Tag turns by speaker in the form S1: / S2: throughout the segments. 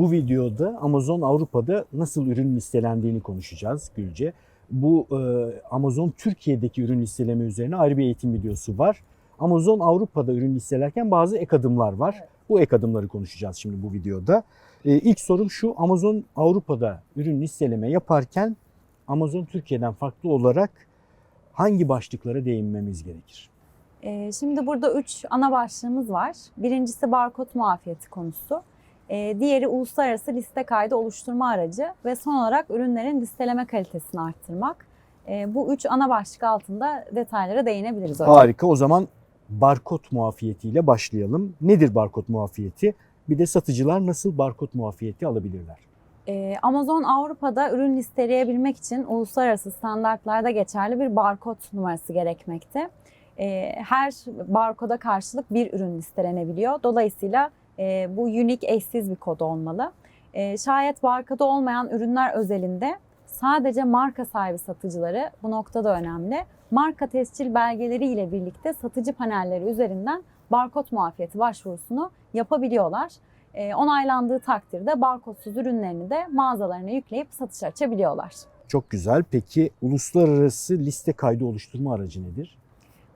S1: Bu videoda Amazon Avrupa'da nasıl ürün listelendiğini konuşacağız Gülce. Bu e, Amazon Türkiye'deki ürün listeleme üzerine ayrı bir eğitim videosu var. Amazon Avrupa'da ürün listelerken bazı ek adımlar var.
S2: Evet.
S1: Bu ek adımları konuşacağız şimdi bu videoda. E, ilk sorum şu, Amazon Avrupa'da ürün listeleme yaparken Amazon Türkiye'den farklı olarak hangi başlıklara değinmemiz gerekir?
S2: Ee, Şimdi burada üç ana başlığımız var. Birincisi barkod muafiyeti konusu. Ee, Diğeri uluslararası liste kaydı oluşturma aracı ve son olarak ürünlerin listeleme kalitesini arttırmak. Ee, Bu üç ana başlık altında detaylara değinebiliriz. hocam.
S1: Harika. O zaman barkod muafiyetiyle başlayalım. Nedir barkod muafiyeti? Bir de satıcılar nasıl barkod muafiyeti alabilirler?
S2: Ee, Amazon Avrupa'da ürün listeleyebilmek için uluslararası standartlarda geçerli bir barkod numarası gerekmekte. Her barkoda karşılık bir ürün listelenebiliyor. Dolayısıyla e, bu unique eşsiz bir kod olmalı. Ee, Şayet barkodu olmayan ürünler özelinde sadece marka sahibi satıcıları bu noktada önemli. Marka tescil belgeleri ile birlikte satıcı panelleri üzerinden barkod muafiyeti başvurusunu yapabiliyorlar. E, onaylandığı takdirde barkodsuz ürünlerini de mağazalarına yükleyip satışa açabiliyorlar.
S1: Çok güzel. Peki uluslararası liste kaydı oluşturma aracı nedir?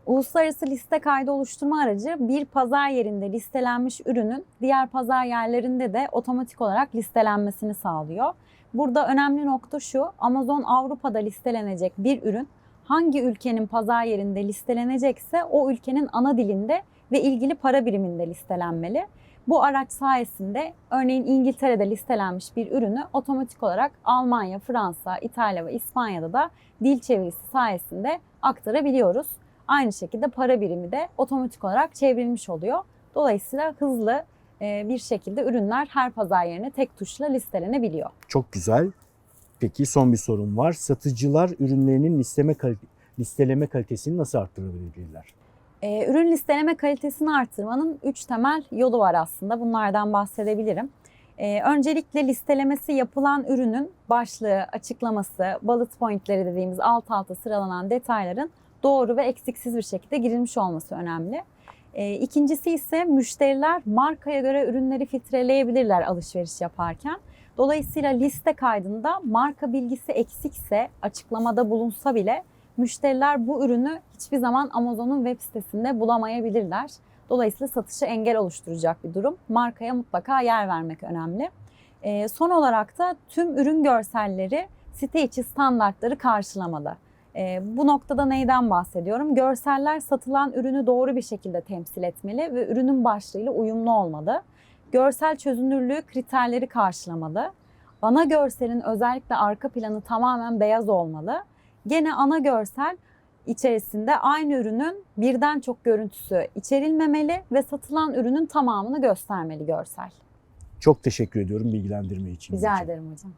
S2: Uluslararası liste kaydı oluşturma aracı bir pazar yerinde listelenmiş ürünün diğer pazar yerlerinde de otomatik olarak listelenmesini sağlıyor. Burada önemli nokta şu, Amazon Avrupa'da listelenecek bir ürün hangi ülkenin pazar yerinde listelenecekse o ülkenin ana dilinde ve ilgili para biriminde listelenmeli. Bu araç sayesinde örneğin İngiltere'de listelenmiş bir ürünü otomatik olarak Almanya, Fransa, İtalya ve İspanya'da da dil çevirisi sayesinde aktarabiliyoruz. Aynı şekilde para birimi de otomatik olarak çevrilmiş oluyor. Dolayısıyla hızlı e, bir şekilde ürünler her pazar yerine tek tuşla listelenebiliyor.
S1: Çok güzel. Peki son bir sorum var. Satıcılar ürünlerinin listeme kal- listeleme kalitesini nasıl arttırabilirler?
S2: Ee, ürün listeleme kalitesini arttırmanın 3 temel yolu var aslında. Bunlardan bahsedebilirim. Ee, öncelikle listelemesi yapılan ürünün başlığı, açıklaması, bullet pointleri dediğimiz alt alta sıralanan detayların doğru ve eksiksiz bir şekilde girilmiş olması önemli. Ee, ikincisi ise müşteriler markaya göre ürünleri filtreleyebilirler alışveriş yaparken. Dolayısıyla liste kaydında marka bilgisi eksikse açıklamada bulunsa bile müşteriler bu ürünü hiçbir zaman Amazon'un web sitesinde bulamayabilirler. Dolayısıyla satışa engel oluşturacak bir durum. Markaya mutlaka yer vermek önemli. Ee, son olarak da tüm ürün görselleri site içi standartları karşılamalı. Ee, bu noktada neyden bahsediyorum? Görseller satılan ürünü doğru bir şekilde temsil etmeli ve ürünün başlığıyla uyumlu olmalı. Görsel çözünürlüğü kriterleri karşılamalı. Ana görselin özellikle arka planı tamamen beyaz olmalı. Gene ana görsel içerisinde aynı ürünün birden çok görüntüsü içerilmemeli ve satılan ürünün tamamını göstermeli görsel.
S1: Çok teşekkür ediyorum bilgilendirme için.
S2: Rica
S1: Gülce.
S2: ederim hocam.